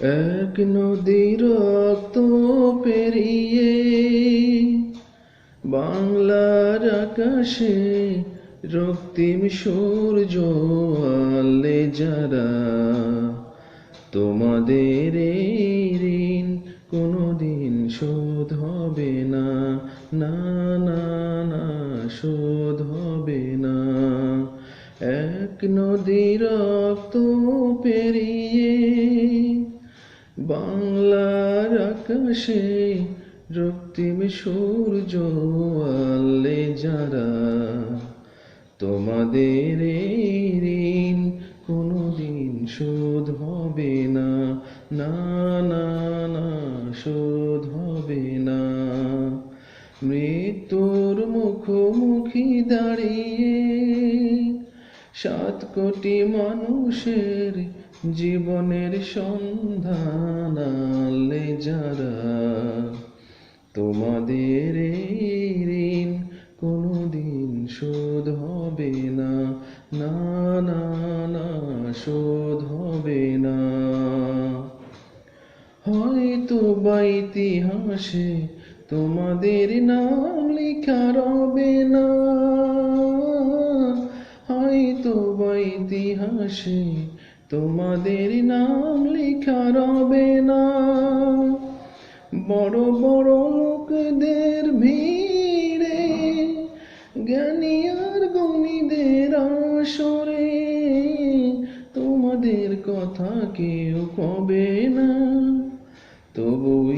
এক নদীর পেরিয়ে বাংলার আকাশে রক্তিম সূর্য আলে যারা তোমাদের ঋণ কোনোদিন শোধ হবে না না না না, শোধ হবে না। এক নদীর পেরিয়ে বাংলার আকাশে রক্তিম সূর্য আলে যারা, তোমাদের ঋণ কোনোদিন শোধ হবে না না না না, শোধ হবে না। মৃত্যুর মুখোমুখি দাঁড়িয়ে সাত কোটি মানুষের জীবনের সন্ধান আনলে যারা তোমাদের ঋণ কোনোদিন শোধ হবে না। না না না, শোধ হবে না। হয়তো বা ইতিহাসে তোমাদের নাম লেখা রবে না। হয়তো বা ইতিহাসে তোমাদের নাম লেখা রবে না। বড় বড় লোকদের ভিড়ে, জ্ঞানী আর গণীদের আসরে। তোমাদের কথা কেউ কবে না। তবু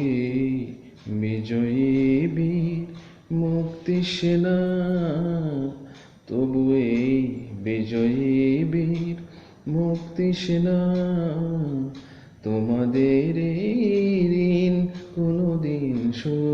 বিজয়ী বীর মুক্তি সেনা। তবু এই বিজয়ী বীর মুক্তি সেনা। তোমাদের ঋণ কোনোদিন শোধ